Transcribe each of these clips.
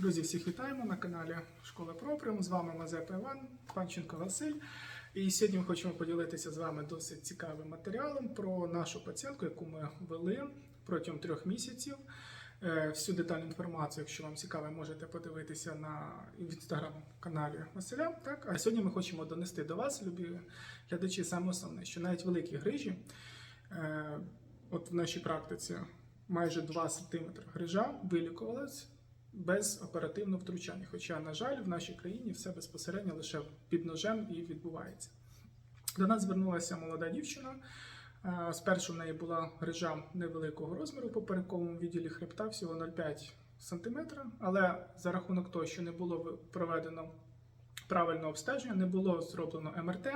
Друзі, всіх вітаємо на каналі Школа Проприм. З вами Мазепа Іван, Панченко Василь. І сьогодні ми хочемо поділитися з вами досить цікавим матеріалом про нашу пацієнтку, яку ми вели протягом трьох місяців. Е, Всю детальну інформацію, якщо вам цікаво, можете подивитися на інстаграм-каналі Василя. Так? А сьогодні ми хочемо донести до вас, любі глядачі, саме основне, що навіть великі грижі, е, от в нашій практиці майже 2 см грижа вилікувалась без оперативного втручання. Хоча, на жаль, в нашій країні все безпосередньо лише під ножем і відбувається. До нас звернулася молода дівчина. Е, Спершу в неї була грижа невеликого розміру по поперековому відділі хребта, всього 0,5 см, але за рахунок того, що не було проведено правильне обстеження, не було зроблено МРТ.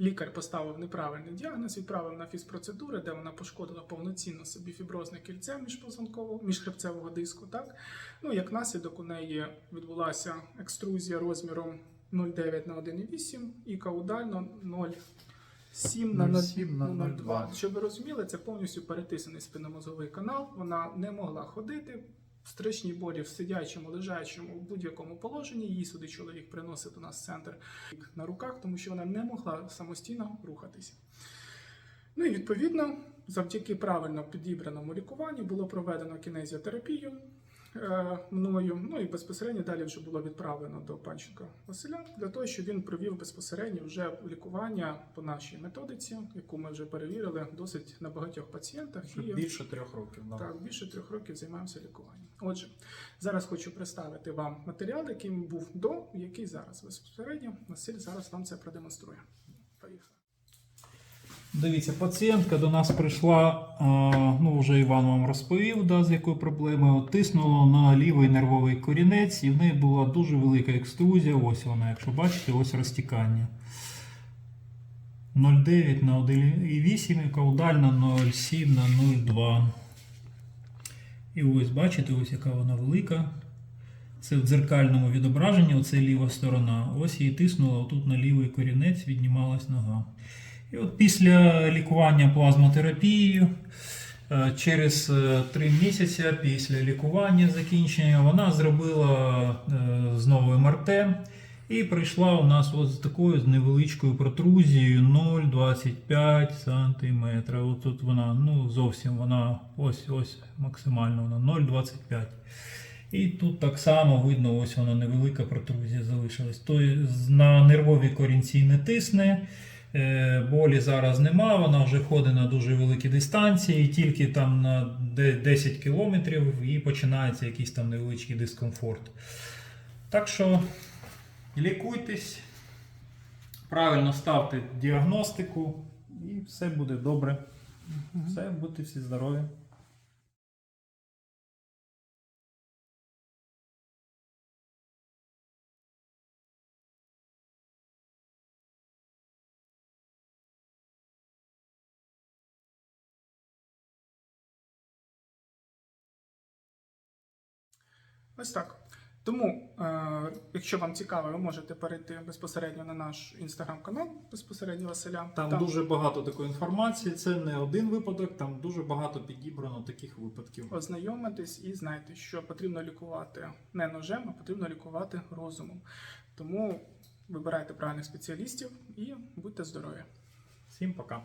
Лікар поставив неправильний діагноз, відправив на фізпроцедури, де вона пошкодила повноцінно собі фіброзне кільце міжпозвонкового, міжхребцевого диску. Так? Ну, як наслідок у неї відбулася екструзія розміром 0,9 на 1,8 і каудально 0,7 на 0,2. 0,2. Щоб ви розуміли, це повністю перетисаний спинномозговий канал. Вона не могла ходити. Страшні болі в сидячому, лежачому, в будь-якому положенні. Її сюди чоловік приносить до нас центр на руках, тому що вона не могла самостійно рухатися. Ну і відповідно, завдяки правильно підібраному лікуванню було проведено кінезіотерапію мною. Ну і безпосередньо далі вже було відправлено до панченка Василя для того, щоб він провів безпосередньо вже лікування по нашій методиці, яку ми вже перевірили досить на багатьох пацієнтах. І- більше трьох років. Да. так, більше трьох років займаємося лікуванням. Отже, зараз хочу представити вам матеріал, який був до, який зараз безпосередньо. Василь зараз вам це продемонструє. Дивіться, пацієнтка до нас прийшла, ну вже Іван вам розповів, да, з якою проблемою. От Тиснуло на лівий нервовий корінець, і в неї була дуже велика екструзія. Ось вона, якщо бачите, ось розтікання. 0,9 на 1,8 і каудальна 0,7 на 0,2. І ось бачите, ось яка вона велика. Це в дзеркальному відображенні, оце ліва сторона. Ось її тиснуло отут на лівий корінець, віднімалась нога. І от після лікування плазмотерапією, е, через 3 місяці після лікування закінчення, вона зробила е, знову МРТ і прийшла у нас от з такою невеличкою протрузією 0,25 см. От тут вона ну, зовсім вона ось ось максимально вона 0,25 і тут так само видно, ось вона невелика протрузія залишилась. Тобто на нервові корінці не тисне. Е, Болі зараз нема, вона вже ходить на дуже великі дистанції, тільки там на 10 кілометрів і починається якийсь там невеличкий дискомфорт. Так що лікуйтесь, правильно ставте діагностику і все буде добре. Все, будьте всі здорові. Ось так. Тому, е, якщо вам цікаво, ви можете перейти безпосередньо на наш інстаграм-канал, безпосередньо Василя. Там, дуже багато такої інформації. Це не один випадок, там дуже багато підібрано таких випадків. ознайомитись і знайте, що потрібно лікувати не ножем, а потрібно лікувати розумом. Тому вибирайте правильних спеціалістів і будьте здорові. Всім пока.